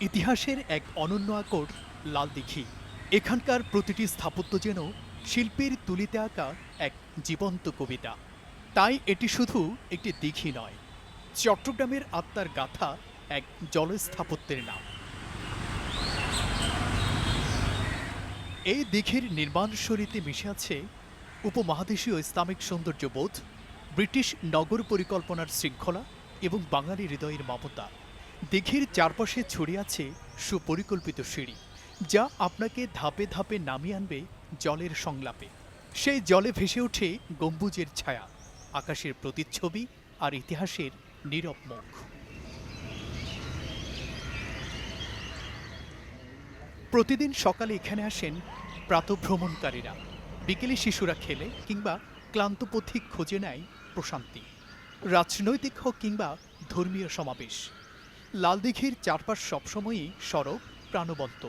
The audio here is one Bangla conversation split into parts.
ইতিহাসের এক অনন্য আকর, লাল দিঘি। এখানকার প্রতিটি স্থাপত্য যেন শিল্পীর তুলিতে আঁকা এক জীবন্ত কবিতা। তাই এটি শুধু একটি দিঘি নয়, চট্টগ্রামের আত্মার গাথা এক জলস্থাপত্যের নাম। এই দিঘির নির্মাণ শৈলীতে মিশে আছে উপমহাদেশীয় ইসলামিক সৌন্দর্যবোধ, ব্রিটিশ নগর পরিকল্পনার শৃঙ্খলা এবং বাঙালি হৃদয়ের মমতা। দিঘির চারপাশে ছড়িয়ে আছে সুপরিকল্পিত সিঁড়ি, যা আপনাকে ধাপে ধাপে নামিয়ে আনবে জলের সংলাপে। সেই জলে ভেসে ওঠে গম্বুজের ছায়া, আকাশের প্রতিচ্ছবি আর ইতিহাসের নীরব মুখ। প্রতিদিন সকালে এখানে আসেন প্রাতভ্রমণকারীরা। বিকেলে শিশুরা খেলে কিংবা ক্লান্ত পথিক খোঁজে নেয় প্রশান্তি। রাজনৈতিক হোক কিংবা ধর্মীয় সমাবেশ। লালদিঘির চারপাশ সবসময়ই সড়ক প্রাণবন্ত।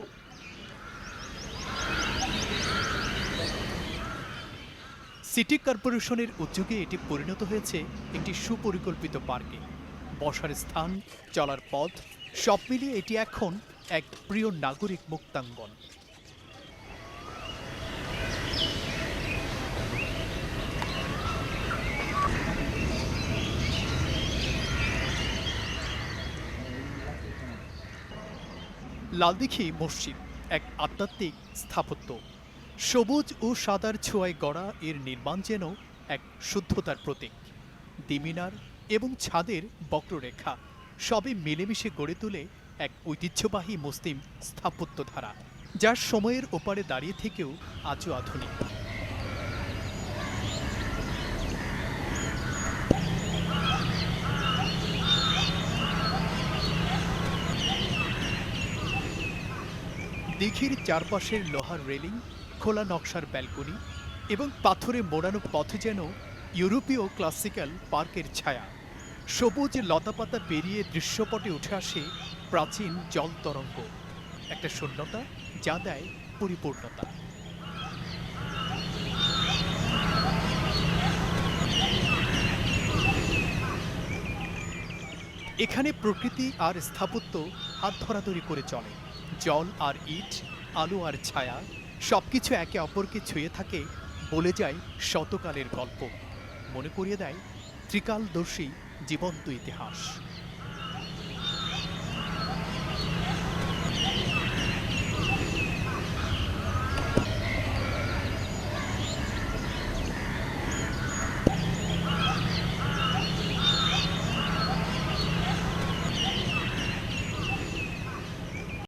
সিটি কর্পোরেশনের উদ্যোগে এটি পরিণত হয়েছে একটি সুপরিকল্পিত পার্কে। বসার স্থান, চলার পথ, সব মিলিয়ে এটি এখন এক প্রিয় নাগরিক মুক্তাঙ্গন। লালদিঘি মসজিদ, এক আধ্যাত্মিক স্থাপত্য। সবুজ ও সাদার ছোঁয়ায় গড়া এর নির্মাণ যেন এক শুদ্ধতার প্রতীক। দিমিনার এবং ছাদের বক্ররেখা সবই মিলেমিশে গড়ে তোলে এক ঐতিহ্যবাহী মুসলিম স্থাপত্য ধারা যার সময়ের ওপারে দাঁড়িয়ে থেকেও আজও আধুনিক। দিঘির চারপাশের লোহার রেলিং, খোলা নকশার ব্যালকনি এবং পাথরে মোড়ানো পথ যেন ইউরোপীয় ক্লাসিক্যাল পার্কের ছায়া। সবুজ লতাপাতা পেরিয়ে দৃশ্যপটে উঠে আসে প্রাচীন জল তরঙ্গ। একটা শূন্যতা যা দেয় পরিপূর্ণতা। এখানে প্রকৃতি আর স্থাপত্য হাত ধরাধরি করে চলে। জল আর ইট, আলো আর ছায়া, সবকিছু একে অপরকে ছুঁয়ে থাকে বলে যায় শতকালের গল্প। মনে করিয়ে দেয়, ত্রিকালদর্শী জীবন্ত ইতিহাস।